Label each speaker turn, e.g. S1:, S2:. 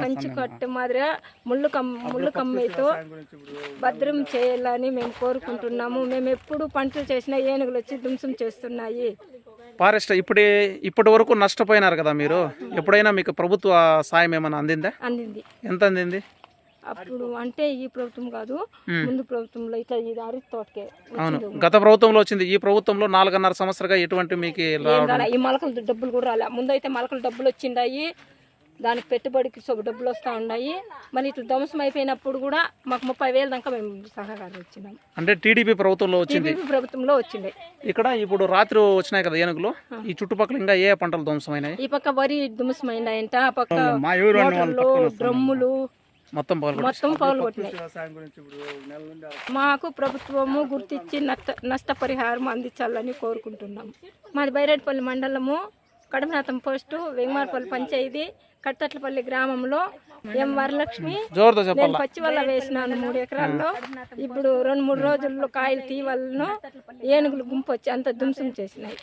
S1: కంచి కట్టు మాదిరిగా ముళ్ళు కమ్ ముళ్ళు కమ్మేతో భద్రం చేయాలని మేము కోరుకుంటున్నాము. మేము ఎప్పుడు పంటలు చేసినా ఏనుగులు వచ్చి ధ్వంసం చేస్తున్నాయి.
S2: ఫారెస్ట్ ఇప్పుడే ఇప్పటి వరకు నష్టపోయినారు కదా మీరు? ఎప్పుడైనా మీకు ప్రభుత్వ సాయం ఏమైనా అందిందా?
S1: అందింది.
S2: ఎంత అందింది?
S1: అప్పుడు అంటే ఈ ప్రభుత్వం కాదు ముందు ప్రభుత్వంలో ఇట్లా ఇది అరటి తోటకే
S2: అవును. గత ప్రభుత్వంలో వచ్చింది. ఈ ప్రభుత్వంలో నాలుగున్నర సంవత్సరంగా ఎటువంటి మీకు
S1: ఈ మొలకల డబ్బులు కూడా రాలే. ముందు అయితే మొలకల డబ్బులు వచ్చిండాయి. దానికి పెట్టుబడికి సొ డబ్బులు వస్తూ ఉన్నాయి మళ్ళీ ఇట్లా ధ్వంసం అయిపోయినప్పుడు కూడా మాకు ముప్పై వేల దాకా మేము సహకారం ఇచ్చినాం.
S2: అంటే టీడీపీ ప్రభుత్వంలో వచ్చింది.
S1: ప్రభుత్వంలో వచ్చిండే.
S2: ఇక్కడ ఇప్పుడు రాత్రి వచ్చినాయి కదా ఏనుగులు. ఈ చుట్టుపక్కల ఇంకా ఏ పంటలు ధ్వంసమైనాయి?
S1: ఈ పక్క వరి ధ్వంసమైందంట ఆ పక్క డ్రమ్ములు
S2: మొత్తం
S1: మొత్తం పౌలు కొట్టినాయి.
S3: వ్యవసాయం గురించి ఇప్పుడు నెల నుండి
S1: మాకు ప్రభుత్వము గుర్తించి నష్ట నష్టపరిహారం అందించాలని కోరుకుంటున్నాం. మాది బైరెడ్పల్లి మండలము కడమనాథం పోస్టు వెంగమారపల్లి పంచాయతీ కట్టట్లపల్లి గ్రామంలో ఎం వరలక్ష్మి నేను పచ్చి వల్ల వేసినాను మూడు ఎకరాల్లో. ఇప్పుడు రెండు మూడు రోజుల్లో కాయలు తీవలను ఏనుగులు గుంపు వచ్చి అంత ధ్వంసం చేసినాయి.